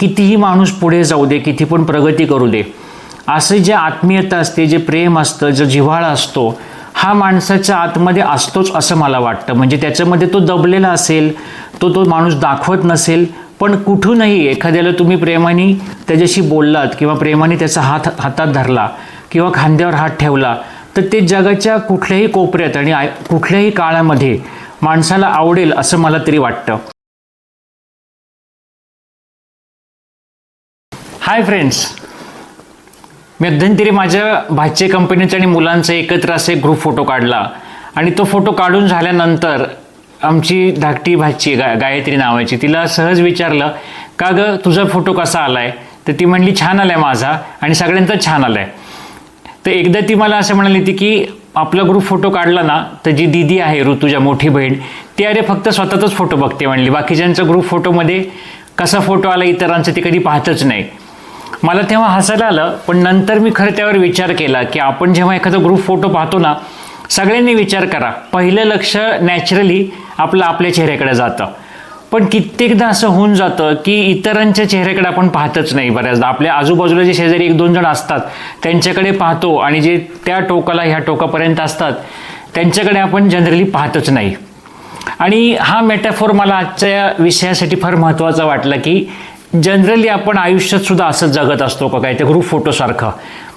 कितीही माणूस पुढे जाऊ दे किती पण प्रगती करू दे असं जे आत्मीयता असते जे प्रेम असतं जो जिव्हाळा असतो हा माणसाच्या आतमध्ये असतोच असं मला वाटतं. म्हणजे त्याच्यामध्ये तो दबलेला असेल तो तो माणूस दाखवत नसेल पण कुठूनही एखाद्याला तुम्ही प्रेमाने त्याच्याशी बोललात किंवा प्रेमाने त्याचा हात हातात धरला किंवा खांद्यावर हात ठेवला तर ते जगाच्या कुठल्याही कोपऱ्यात आणि कुठल्याही काळामध्ये माणसाला आवडेल असं मला तरी वाटतं. हाय फ्रेंड्स मध्यंतरी माझ्या भाचे कंपनीचं आणि मुलांचा एकत्र असे ग्रुप फोटो काढला. आणि तो फोटो काढून झाल्यानंतर आमची धाकटी भाची गा गायत्री नावाची तिला सहज विचारलं का ग तुझा फोटो कसा आला आहे तर ती म्हणली छान आला आहे माझा आणि सगळ्यांचा छान आला आहे तर एकदा ती मला असं म्हणाली होती की आपला ग्रुप फोटो काढला ना तर जी दीदी आहे ऋतुजा मोठी बहीण ती अरे फक्त स्वतःचाच फोटो बघते. म्हणली बाकीच्यांचा ग्रुप फोटोमध्ये कसा फोटो आला इतरांचा ती कधी पाहतच नाही. मला तेव्हा हसायला आलं पण नंतर मी खरं त्यावर विचार केला की आपण जेव्हा एखादा ग्रुप फोटो पाहतो ना सगळ्यांनी विचार करा. पहिलं लक्ष नॅचरली आपलं आपल्या चेहऱ्याकडे जातं. पण कित्येकदा असं होऊन जातं की इतरांच्या चेहऱ्याकडे आपण पाहतच नाही बऱ्याचदा. आपल्या आजूबाजूला जे शेजारी एक दोन जण असतात त्यांच्याकडे पाहतो आणि जे त्या टोकाला ह्या टोकापर्यंत असतात त्यांच्याकडे आपण जनरली पाहतच नाही. आणि हा मेटाफोर मला आजच्या विषयासाठी फार महत्त्वाचा वाटला की जनरली आपण आयुष्यात सुद्धा असंच जगत असतो का काय ते ग्रुप फोटोसारखं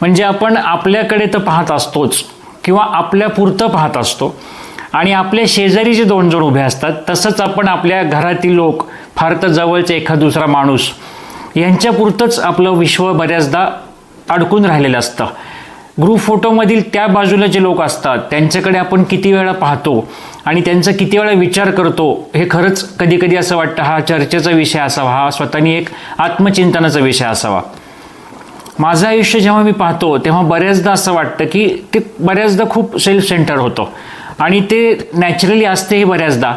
म्हणजे आपण आपल्याकडे तर पाहत असतोच किंवा आपल्यापुरतं पाहत असतो. आणि आपल्या शेजारी जे दोन जण उभे असतात तसंच आपण आपल्या घरातील लोक फार तर जवळचे एखाद दुसरा माणूस यांच्यापुरतंच आपलं विश्व बऱ्याचदा अडकून राहिलेलं असतं. ग्रुप फोटोमधील त्या बाजूला जे लोक असतात त्यांच्याकडे आपण किती वेळा पाहतो आणि त्यांचा किती वेळा विचार करतो हे खरंच कधी कधी असं वाटतं हा चर्चेचा विषय असावा हा स्वतःनी एक आत्मचिंतनाचा विषय असावा. माझं आयुष्य जेव्हा मी पाहतो तेव्हा बऱ्याचदा असं वाटतं की ते बऱ्याचदा खूप सेल्फ सेंटर होतं. आणि ते नॅचरली असतेही बऱ्याचदा.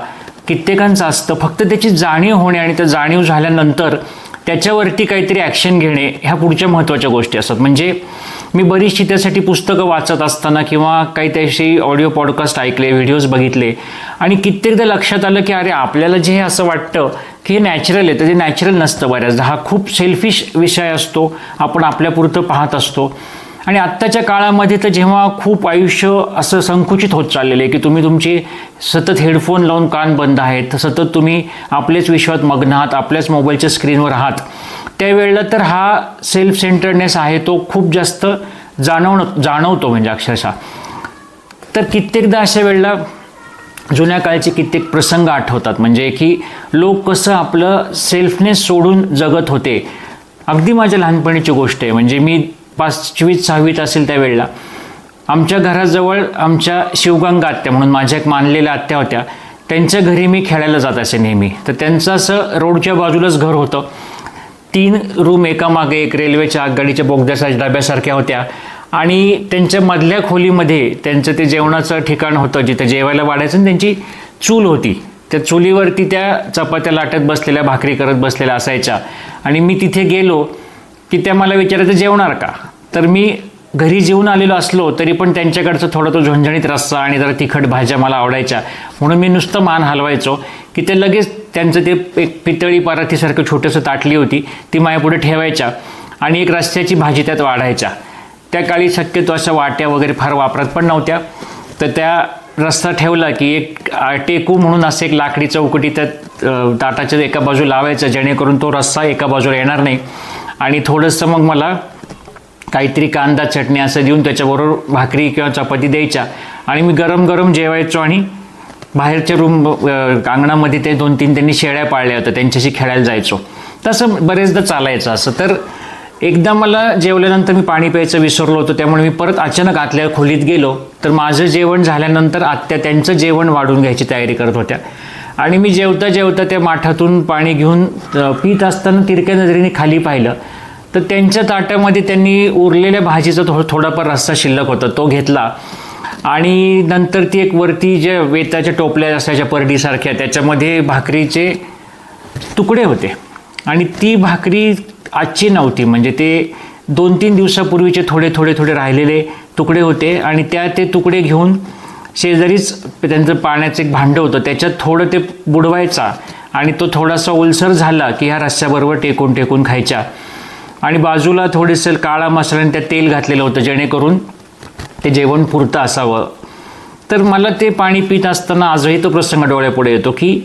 कित्येकांचं असतं. फक्त त्याची जाणीव होणे आणि त्या जाणीव झाल्यानंतर त्याच्यावरती काहीतरी ॲक्शन घेणे ह्या पुढच्या महत्त्वाच्या गोष्टी असतात. म्हणजे मी बरीचशी त्यासाठी पुस्तकं वाचत असताना किंवा काही त्याशी ऑडिओ पॉडकास्ट ऐकले व्हिडिओज बघितले आणि कित्येकदा लक्षात आलं की अरे आपल्याला जे हे असं वाटतं की हे नॅचरल आहे तर ते नॅचरल नसतं बऱ्याचदा. हा खूप सेल्फिश विषय असतो. आपण आपल्यापुरतं पाहत असतो. आणि आत्ताच्या काळामध्ये तर जेव्हा खूप आयुष्य असं संकुचित होत चाललेलं आहे की तुम्ही तुमचे सतत हेडफोन लावून कान बंद आहेत सतत तुम्ही आपलेच विश्वात मग्न आहात आपल्याच मोबाईलच्या स्क्रीनवर आहात. त्यावेळेला तर हा सेल्फ सेंटरनेस आहे तो खूप जास्त जाणवणं जाणवतो म्हणजे अक्षरशः. तर कित्येकदा अशा वेळेला जुन्या काळचे कित्येक प्रसंग आठवतात. म्हणजे की लोक कसं आपलं सेल्फनेस सोडून जगत होते. अगदी माझ्या लहानपणीची गोष्ट आहे. म्हणजे मी पाचवीत सहावीत असेल त्यावेळेला आमच्या घराजवळ आमच्या शिवगंगा आत्या म्हणून माझ्या एक मानलेल्या आत्या होत्या. त्यांच्या घरी मी खेळायला जात असे नेहमी. तर त्यांचं असं रोडच्या बाजूलाच घर होतं. तीन रूम एकामागे एक रेल्वेच्या आगगाडीच्या बोगद्याच्या डब्यासारख्या होत्या. आणि त्यांच्या मधल्या खोलीमध्ये त्यांचं ते जेवणाचं ठिकाण होतं जिथं जेवायला वाढायचं आणि त्यांची चूल होती. त्या चुलीवरती त्या चपात्या लाटत बसलेल्या भाकरी करत बसलेल्या असायच्या. आणि मी तिथे गेलो. की त्या मला विचारायचं जेवणार का? तर मी घरी जेवून आलेलो असलो तरी पण त्यांच्याकडचं थोडं तो झणझणीत रस्सा आणि जरा तिखट भाज्या मला आवडायच्या. म्हणून मी नुसतं मान हलवायचो की ते लगेच त्यांचं ते एक पितळी पराठीसारखं छोटंसं ताटली होती ती माझ्यापुढे ठेवायच्या आणि एक रस्त्याची भाजी त्यात वाढायच्या. त्या काळी शक्यतो अशा वाट्या वगैरे फार वापरत पण नव्हत्या. तर त्या रस्ता ठेवला की एक टेकू म्हणून असं एक लाकडी चौकटी त्यात ताटाच्या एका बाजू लावायचं जेणेकरून तो रस्सा एका बाजूला येणार नाही. आणि थोडंसं मग मला काहीतरी कांदा चटणी असं देऊन त्याच्याबरोबर भाकरी किंवा चपाती द्यायच्या. आणि मी गरम गरम जेवायचो आणि बाहेरच्या रूम कांगणामध्ये अंगणामध्ये ते दोन तीन त्यांनी शेळ्या पाळल्या होत्या. त्यांच्याशी खेळायला जायचो. तसं बरेचदा चालायचं असं. तर एकदा मला जेवल्यानंतर मी पाणी प्यायचं विसरलो होतो. त्यामुळे मी परत अचानक आतल्या खोलीत गेलो. तर माझं जेवण झाल्यानंतर आत्या त्यांचं जेवण वाढून घ्यायची तयारी करत होत्या. आणि मी जेवता जेवता त्या माठातून पाणी घेऊन पित असताना तिरक्या नजरेने खाली पाहिलं. तर त्यांच्या ताटामध्ये त्यांनी उरलेल्या भाजीचा थो थोडाफार रस्सा शिल्लक होता तो घेतला. आणि नंतर ती एक वरती ज्या वेताच्या टोपल्या असायच्या परडीसारख्या त्याच्यामध्ये भाकरीचे तुकडे होते. आणि ती भाकरी आजची नव्हती म्हणजे ते दोन तीन दिवसापूर्वीचे थोडे थोडे थोडे राहिलेले तुकडे होते. आणि त्या ते तुकडे घेऊन शेजारीच त्यांचं पाण्याचं एक भांडं होतं. त्याच्यात थोडं ते बुडवायचा आणि तो थोडासा ओलसर झाला की ह्या रस्स्याबरोबर टेकून टेकून खायच्या. आणि बाजूला थोडेसं काळा मसाला आणि त्यात तेल घातलेलं होतं जेणेकरून ते जेवण पुरतं असावं. तर मला ते पाणी पित असताना आजही तो प्रसंग डोळ्यापुढे येतो की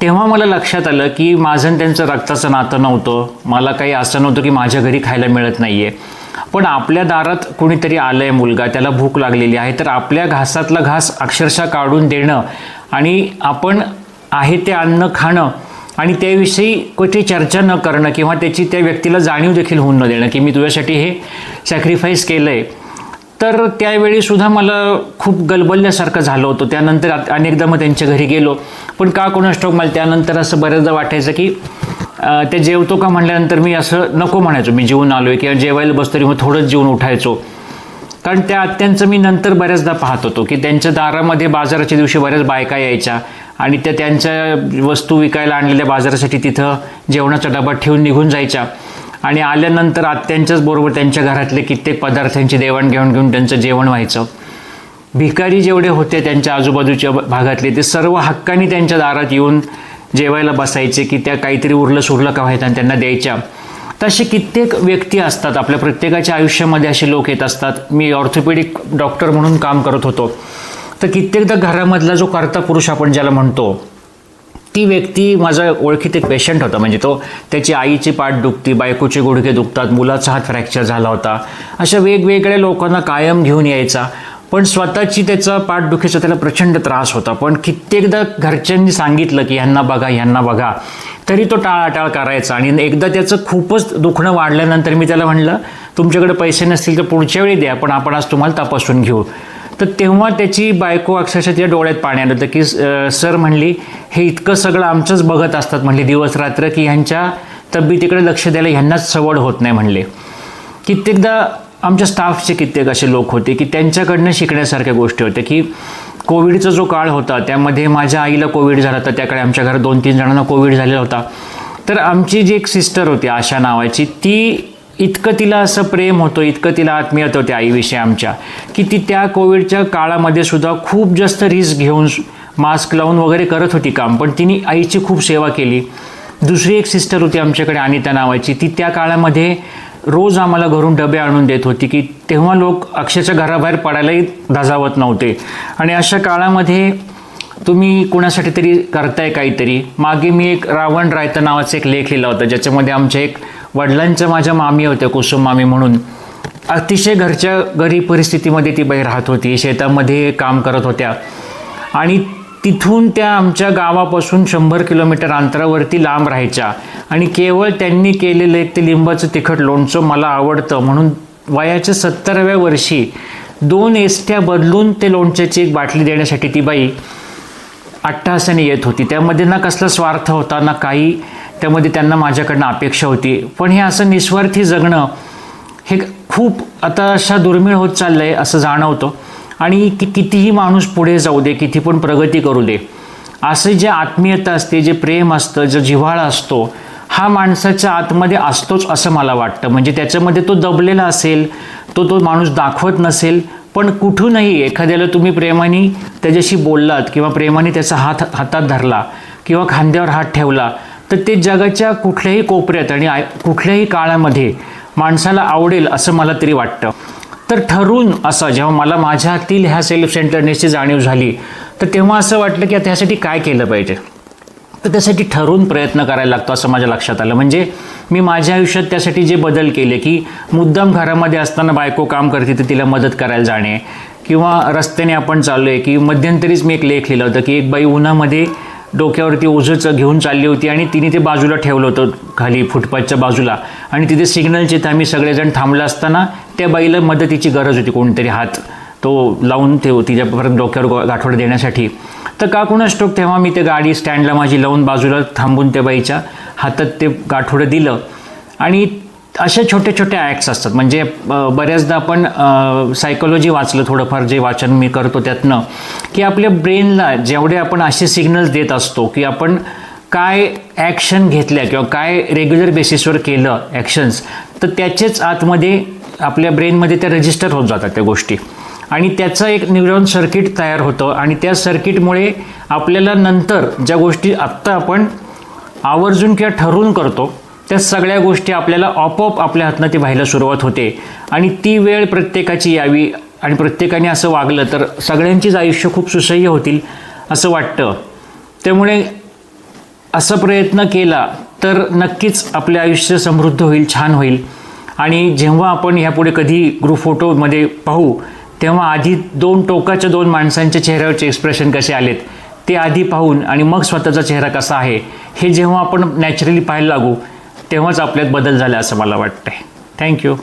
तेव्हा मला लक्षात आलं की माझं आणि त्यांचं रक्ताचं नातं नव्हतं. मला काही असं नव्हतं की माझ्या घरी खायला मिळत नाही आहे पण आपल्या दारात कुणीतरी आलं आहे मुलगा त्याला भूक लागलेली आहे तर आपल्या घासातला घास अक्षरशः काढून देणं आणि आपण आहे ते अन्न खाणं आणि त्याविषयी कुठे चर्चा न करणं किंवा त्याची त्या व्यक्तीला जाणीव देखील होऊन न देणं की मी तुझ्यासाठी हे सॅक्रिफाईस केलं आहे तर त्यावेळी सुद्धा मला खूप गलबलल्यासारखं झालं होतं. त्यानंतर अनेकदा मग त्यांच्या घरी गेलो. पण का कोणास मला त्यानंतर असं बऱ्याचदा वाटायचं की ते जेवतो का म्हणल्यानंतर मी असं नको म्हणायचो. मी जेवून आलो आहे किंवा जेवायला बसतो तरी मग थोडंच जेवून उठायचो. कारण त्या आत्यांचं मी नंतर बऱ्याचदा पाहत होतो की त्यांच्या दारामध्ये बाजाराच्या दिवशी बऱ्याच बायका यायच्या. आणि त्या त्यांच्या वस्तू विकायला आणलेल्या बाजारासाठी तिथं जेवणाचा डबा ठेवून निघून जायच्या. आणि आल्यानंतर आत्यांच्याच बरोबर त्यांच्या घरातले कित्येक पदार्थांची देवाणघेवाण घेऊन त्यांचं जेवण व्हायचं. भिकारी जेवढे होते त्यांच्या आजूबाजूच्या भागातले ते सर्व हक्काने त्यांच्या दारात येऊन जेवायला बसायचे की त्या काहीतरी उरलं सुरलं का व्हायचं आणि त्यांना द्यायच्या. तसे कित्येक व्यक्ती असतात आपल्या प्रत्येकाच्या आयुष्यामध्ये असे लोक येत असतात. मी ऑर्थोपेडिक डॉक्टर म्हणून काम करत होतो. तर कित्येकदा घरामधला जो कर्ता पुरुष आपण ज्याला म्हणतो ती व्यक्ती माझा ओळखीत एक पेशंट होता. म्हणजे तो त्याची आईची पाठ दुखती बायकोचे गुडघे दुखतात मुलाचा हात फ्रॅक्चर झाला होता. अशा वेगवेगळ्या लोकांना कायम घेऊन यायचा. पण स्वतःची त्याचा पाठदुखीचा त्याला प्रचंड त्रास होता. पण कित्येकदा घरच्यांनी सांगितलं की ह्यांना बघा ह्यांना बघा. तरी तो टाळाटाळ करायचा. आणि एकदा त्याचं खूपच दुखणं वाढल्यानंतर मी त्याला म्हणलं तुमच्याकडे पैसे नसतील तर पुढच्या वेळी द्या पण आपण आज तुम्हाला तपासून घेऊ. तर तेव्हा त्याची बायको अक्षरशः तिच्या डोळ्यात पाणी आलं होतं की सर म्हणली हे इतकं सगळं आमचंच बघत असतात म्हणली दिवस रात्र की ह्यांच्या तब्येतीकडे लक्ष द्यायला ह्यांनाच सवड होत नाही म्हणले. कित्येकदा आमच्या स्टाफचे कित्येक असे लोक होते की त्यांच्याकडनं शिकण्यासारख्या गोष्टी होत्या की कोविडचा जो काळ होता त्यामध्ये माझ्या आईला कोविड झाला होता त्याकडे आमच्या घरात दोन तीन जणांना कोविड झालेला होता. तर आमची जी एक सिस्टर होती आशा नावाची ती इतकं तिला असं प्रेम होतं इतकं तिला आत्मीयत होते आईविषयी आमच्या की ती त्या कोविडच्या काळामध्ये सुद्धा खूप जास्त रिस्क घेऊन मास्क लावून वगैरे करत होती काम. पण तिने आईची खूप सेवा केली. दुसरी एक सिस्टर होती आमच्याकडे अनिता नावाची. ती त्या काळामध्ये रोज आम्हाला घरून डबे आणून देत होती की तेव्हा लोक अक्षरशः घराबाहेर पडायलाही धजावत नव्हते. आणि अशा काळामध्ये तुम्ही कुणासाठी तरी करताय काहीतरी. मागे मी एक रावण रायता नावाचा एक लेख लिहिला होता ज्याच्यामध्ये आमच्या एक वडिलांच्या माझ्या मामी होत्या कुसुम मामी म्हणून. अतिशय घरच्या गरीब परिस्थितीमध्ये ती बाई राहत होती शेतामध्ये काम करत होत्या. आणि तिथून त्या आमच्या गावापासून शंभर किलोमीटर अंतरावरती लांब राहायच्या. आणि केवळ त्यांनी केलेलं एक ते लिंबाचं तिखट लोणचं मला आवडतं म्हणून वयाच्या सत्तराव्या वर्षी दोन एसट्या बदलून ते लोणच्याची एक बाटली देण्यासाठी ती बाई अट्टहासाने येत होती. त्यामध्ये ना कसला स्वार्थ होता ना काही त्यामध्ये त्यांना माझ्याकडनं अपेक्षा होती. पण हे असं निस्वार्थी जगणं हे खूप आता अशा दुर्मिळ होत चाललं आहे असं जाणवतं. आणि कि कितीही माणूस पुढे जाऊ दे किती पण प्रगती करू दे असं जे आत्मीयता असते जे प्रेम असतं जो जिव्हाळा असतो हा माणसाच्या आतमध्ये असतोच असं मला वाटतं. म्हणजे त्याच्यामध्ये तो दबलेला असेल तो तो माणूस दाखवत नसेल पण कुठूनही एखाद्याला तुम्ही प्रेमाने त्याच्याशी बोललात किंवा प्रेमाने त्याचा हात हातात धरला किंवा खांद्यावर हात ठेवला तर ते जगाच्या कुठल्याही कोपऱ्यात आणि कुठल्याही काळामध्ये माणसाला आवडेल असं मला तरी वाटतं. तर ठरून असं जेव्हा मला माझ्यातील ह्या सेल्फ सेंटरनेसची जाणीव झाली तर तेव्हा असं वाटलं की आता ह्यासाठी काय केलं पाहिजे? तर त्यासाठी ठरून प्रयत्न करायला लागतो असं माझ्या लक्षात आलं. म्हणजे मी माझ्या आयुष्यात त्यासाठी जे बदल केले की मुद्दाम घरामध्ये असताना बायको काम करते तर तिला मदत करायला जाणे किंवा रस्त्याने आपण चाललो आहे की मध्यंतरीच मी एक लेख लिहिला होता की एक बाई उन्हामध्ये डोक्यावरती ओझंच घेऊन चालली होती आणि तिने ते बाजूला ठेवलं होतं खाली फुटपाथच्या बाजूला. आणि तिथे सिग्नलचे तर आम्ही सगळेजण थांबलं असताना त्या बाईला मदतीची गरज होती कोणतरी हात. तो लावून ठेव तिच्या परत डोक्यावर गाठोडं देण्यासाठी. तर का कुणास ठाऊक तेव्हा मी ते गाडी स्टँडला माझी लावून बाजूला थांबून त्या बाईच्या हातात ते गाठोडं दिलं. आणि अशा छोट्या छोट्या ॲक्ट्स असतात. म्हणजे बऱ्याचदा आपण सायकोलॉजी वाचलं थोडंफार जे वाचन मी करतो त्यातनं की आपल्या ब्रेनला जेवढे आपण असे सिग्नल्स देत असतो की आपण काय ॲक्शन घेतल्या किंवा काय रेग्युलर बेसिसवर केलं ॲक्शन्स तर त्याचेच आतमध्ये आपल्या ब्रेनमध्ये त्या रजिस्टर होत जातात त्या गोष्टी. आणि त्याचं एक न्यूरॉन सर्किट तयार होतं आणि त्या सर्किटमुळे आपल्याला नंतर ज्या गोष्टी आत्ता आपण आवर्जून किंवा ठरवून करतो त्या सगळ्या गोष्टी आपल्याला आपोआप आपल्या हातनं ते व्हायला सुरुवात होते. आणि ती वेळ प्रत्येकाची यावी आणि प्रत्येकाने असं वागलं तर सगळ्यांचीच आयुष्य खूप सुसह्य होतील असं वाटतं. त्यामुळे असा प्रयत्न केला तर नक्कीच आपले आयुष्य समृद्ध होईल छान होईल. आणि जेव्हा आपण ह्यापुढे कधी ग्रुप फोटोमध्ये पाहू तेव्हा आधी दोन टोकाच्या दोन माणसांच्या चेहऱ्यावरचे एक्सप्रेशन कसे आलेत ते आधी पाहून आणि मग स्वतःचा चेहरा कसा आहे हे जेव्हा आपण नॅचरली पाहायला लागू तेव्हाच आपल्यात बदल झाला असं मला वाटतंय. थँक्यू